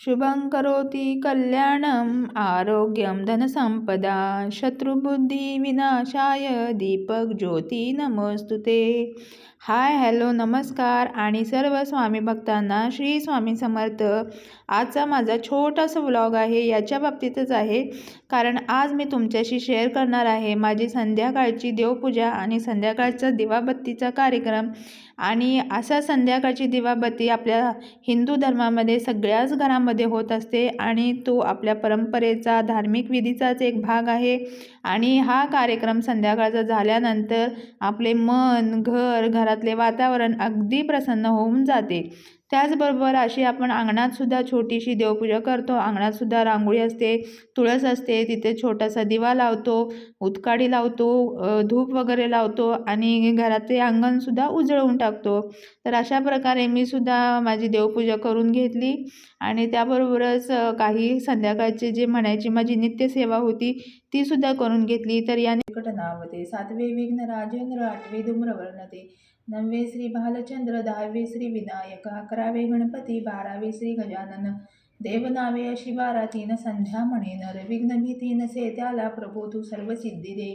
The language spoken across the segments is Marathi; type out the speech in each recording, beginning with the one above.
शुभं करोति कल्याणम् आरोग्यं धनसंपदा शत्रुबुद्धिविनाशाय दीपक ज्योती नमोस्तुते हाय हॅलो नमस्कार आणि सर्व स्वामी भक्तांना श्री स्वामी समर्थ. आजचा माझा छोटासा व्लॉग आहे याच्या बाबतीतच आहे. कारण आज मी तुमच्याशी शेअर करणार आहे माझी संध्याकाळची देवपूजा आणि संध्याकाळचा दिवाबत्तीचा कार्यक्रम. आणि असा संध्याकाळची दिवाबत्ती आपल्या हिंदू धर्मामध्ये सगळ्याच घरामध्ये होत असते आणि तो आपल्या परंपरेचा धार्मिक विधीचाच एक भाग आहे. आणि हा कार्यक्रम संध्याकाळचा झाल्यानंतर आपले मन घर घरातले वातावरण अगदी प्रसन्न होऊन जाते. त्याचबरोबर अशी आपण अंगणातसुद्धा छोटीशी देवपूजा करतो. अंगणातसुद्धा रांगोळी असते तुळस असते तिथे छोटासा दिवा लावतो उतकाडी लावतो धूप वगैरे लावतो आणि घरातले अंगणसुद्धा उजळवून टाकतो. तर अशा प्रकारे मी सुद्धा माझी देवपूजा करून घेतली आणि त्याबरोबरच काही संध्याकाळचे जे म्हणायची माझी नित्यसेवा होती ती सुद्धा करून घेतली. तर या निकटनामध्ये सातवे विघ्न राजेंद्र आठवे धूम्रवर्णते. नववे श्री भालचंद्र दहावे श्री विनायक अकरावे गणपती बारावे श्री गजानन. देवनावे अशी बारा तीन संध्या म्हणे. नर विघ्न भीती नसे त्याला प्रभू तू सर्व सिद्धी दे.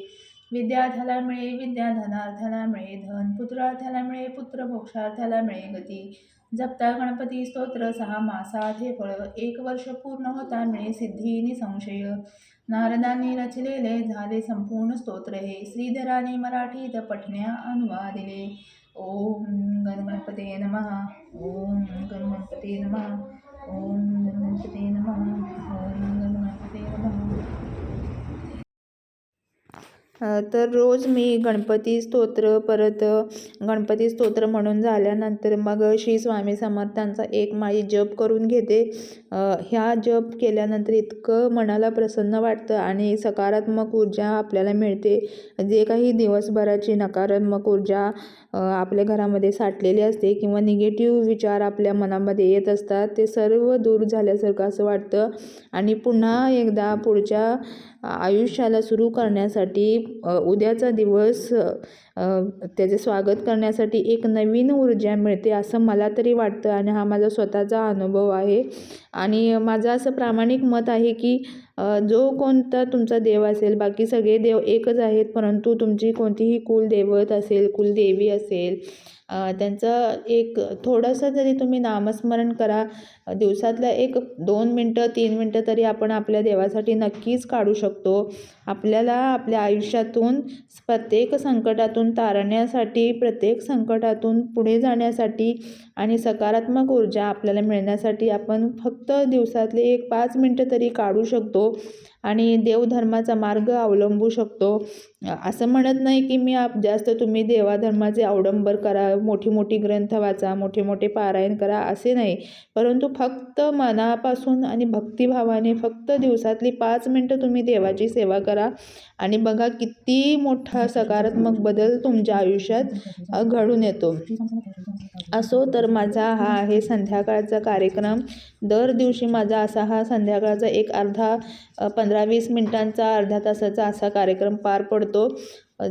विद्यार्थ्याला मिळे विद्या धनार्थाला मिळे धन पुत्रार्थाला मिळे पुत्र मोक्षार्थाला मिळे गती. जपता गणपती स्तोत्र सहा मासा हे फळ. एक वर्ष पूर्ण होता मिळे सिद्धी निसंशय नारदांनी रचलेले झाले संपूर्ण स्तोत्र हे. श्रीधराने मराठीत पठण्या अनुवादिले. ओम गणपते नमः. ओम गणपते नमः. ओम गणपते नमः. ओम गणपते नमः. तर रोज मी गणपती स्तोत्र परत गणपती स्तोत्र म्हणून झाल्यानंतर मग श्री स्वामी समर्थांचा एक माळी जप करून घेते. ह्या जप केल्यानंतर इतकं मनाला प्रसन्न वाटतं आणि सकारात्मक ऊर्जा आपल्याला मिळते. जे काही दिवसभराची नकारात्मक ऊर्जा आपल्या घरामध्ये साठलेली असते किंवा निगेटिव्ह विचार आपल्या मनामध्ये येत असतात ते सर्व दूर झाल्यासारखं असं वाटतं. आणि पुन्हा एकदा पुढच्या आयुष्याला सुरू करण्यासाठी उद्याचा दिवस त्याचे स्वागत करण्यासाठी एक नवीन ऊर्जा मिळते असं मला तरी वाटतं आणि हा माझा स्वतःचा अनुभव आहे. आणि माझं असं प्रामाणिक मत आहे की जो कोणता तुमचा देव असेल बाकी सगळे देव एकच आहेत परंतु तुमची कोणतीही कुलदैवत असेल कुलदेवी असेल त्यांचं एक थोडंसं जरी तुम्ही नामस्मरण करा दिवसातल्या एक दोन मिनटं तीन मिनटं तरी आपण आपल्या देवासाठी नक्कीच काढू शकतो. आपल्याला आपल्या आयुष्यातून प्रत्येक संकटातून तारण्यासाठी प्रत्येक संकटातून पुढे जाण्यासाठी आणि सकारात्मक ऊर्जा आपल्याला मिळण्यासाठी आपण फक्त दिवसातले एक पाच मिनटं तरी काढू शकतो. आणि देवधर्माचा मार्ग अवलंबू शकतो. असं म्हणत नाही की मी आप जास्त तुम्ही देवाधर्माचे अवडंबर करा मोठी मोठी ग्रंथ वाचा मोठे मोठे पारायण करा असे नाही. परंतु फक्त मनापासून आणि भक्तिभावाने फक्त दिवसातली पाच मिनटं तुम्ही देवाची सेवा करा. आणि बघा किती मोठा सकारात्मक बदल तुमच्या आयुष्यात घडून येतो. असो तर माझा हा आहे संध्याकाळचा कार्यक्रम. दर दिवशी माझा असा हा संध्याकाळचा एक अर्धा पंधरा वीस मिनटांचा अर्धा तासाचा असा कार्यक्रम पार पडतो.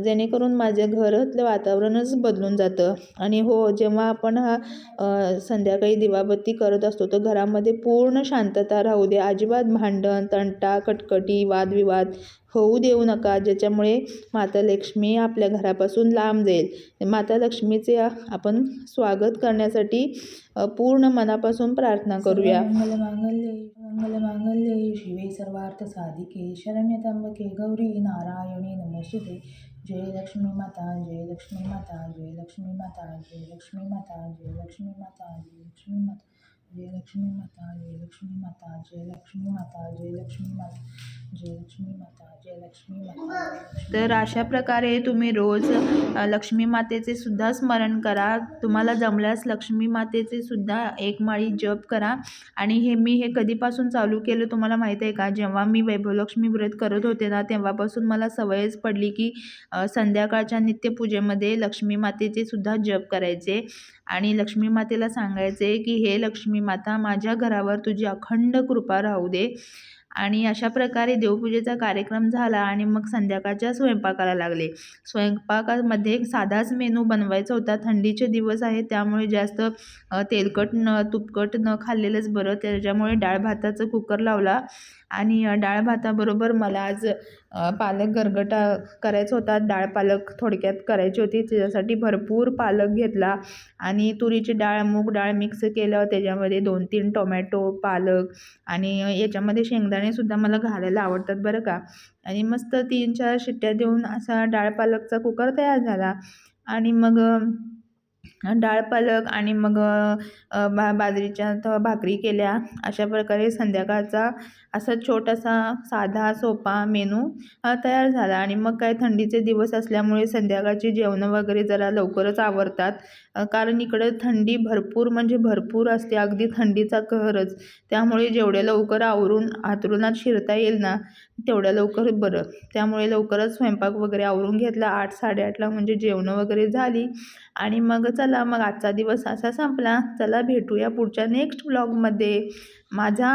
जेणेकरून माझ्या घरातलं वातावरणच बदलून जातं. आणि हो जेव्हा आपण हा संध्याकाळी दिवाबत्ती करत असतो तर घरामध्ये पूर्ण शांतता राहू दे. अजिबात भांडण तंटा कटकटी वादविवाद होऊ देऊ नका ज्याच्यामुळे माता लक्ष्मी आपल्या घरापासून लांब जाईल माता लक्ष्मीचे आपण स्वागत करण्यासाठी पूर्ण मनापासून प्रार्थना करूया मंगलमांगल्ये मंगलमांगल्ये शिवे सर्वार्थ साधिके शरण्य त्र्यंबके गौरी नारायणी नमोस्तुते जय लक्ष्मी माता जय लक्ष्मी माता जय लक्ष्मी माता जय लक्ष्मी माता जय लक्ष्मी माता जय लक्ष्मी माता जय लक्ष्मी माता जय लक्ष्मी माता जय लक्ष्मी माता जय लक्ष्मी माता माता माता. तर अशा प्रकारे तुम्ही रोज लक्ष्मी मातेचे सुद्धा स्मरण करा. तुम्हाला जमल्यास लक्ष्मी मातेचे सुद्धा एक माळी जप करा. आणि हे मी हे कधीपासून चालू केलं तुम्हाला माहीत आहे का? जेव्हा मी वैभवलक्ष्मी व्रत करत होते ना तेव्हापासून मला सवयच पडली की संध्याकाळच्या नित्यपूजेमध्ये लक्ष्मी मातेचे सुद्धा जप करायचे. आणि लक्ष्मी मातेला सांगायचे की हे लक्ष्मी माता माझ्या घरावर तुझी अखंड कृपा राहू दे. आणि अशा प्रकारे देवपूजेचा कार्यक्रम झाला आणि मग संध्याकाळच्या स्वयंपाकाला लागले. स्वयंपाकामध्ये एक साधाच मेनू बनवायचा होता. थंडीचे दिवस आहेत त्यामुळे जास्त तेलकट न तुपकट न खाल्लेलंच बरं. त्याच्यामुळे डाळ भाताचं कुकर लावला. आणि डाळ भाताबरोबर मला आज पालक गरगटा करायचा होता. डाळ पालक थोडक्यात करायची होती. त्याच्यासाठी भरपूर पालक घेतला आणि तुरीची डाळ मूग डाळ मिक्स केलं. त्याच्यामध्ये दोन तीन टोमॅटो पालक आणि याच्यामध्ये शेंगदाणेसुद्धा मला घालायला आवडतात बरं का. आणि मस्त तीन चार शिट्ट्या देऊन असा डाळ पालकचा कुकर तयार झाला. आणि मग डाळ पालक आणि मग बा बाजरीच्या भाकरी केल्या. अशा प्रकारे संध्याकाळचा असा छोटासा साधा सोपा मेनू हा तयार झाला. आणि मग काय थंडीचे दिवस असल्यामुळे संध्याकाळची जेवणं वगैरे जरा लवकरच आवरतात. कारण इकडं थंडी भरपूर म्हणजे भरपूर असते. अगदी थंडीचा कहरच. त्यामुळे जेवढ्या लवकर आवरून आतरुणात शिरता येईल ना तेवढ्या लवकर बरं. त्यामुळे लवकरच स्वयंपाक वगैरे आवरून घेतला. आठ साडेआठला म्हणजे जेवणं वगैरे झाली. आणि मग चला मग आजचा दिवस असा संपला. चला भेटूया पुढच्या नेक्स्ट ब्लॉगमध्ये माझा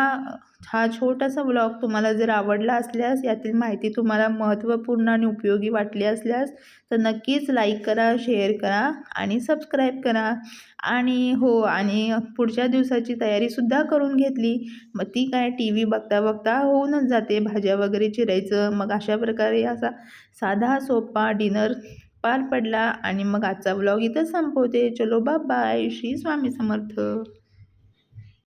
हा छोटासा ब्लॉग तुम्हाला जर आवडला असल्यास यातील माहिती तुम्हाला महत्त्वपूर्ण आणि उपयोगी वाटली असल्यास तर नक्कीच लाईक करा शेअर करा आणि सबस्क्राईब करा. आणि हो आणि पुढच्या दिवसाची तयारीसुद्धा करून घेतली. मग ती काय टी व्ही बघता बघता होऊनच जाते. भाज्या वगैरे चिरायचं. मग अशा प्रकारे असा साधा सोपा डिनर पार पडला आणि मग आजचा व्लॉग इथं संपवते. चलो बा बाय श्री स्वामी समर्थ.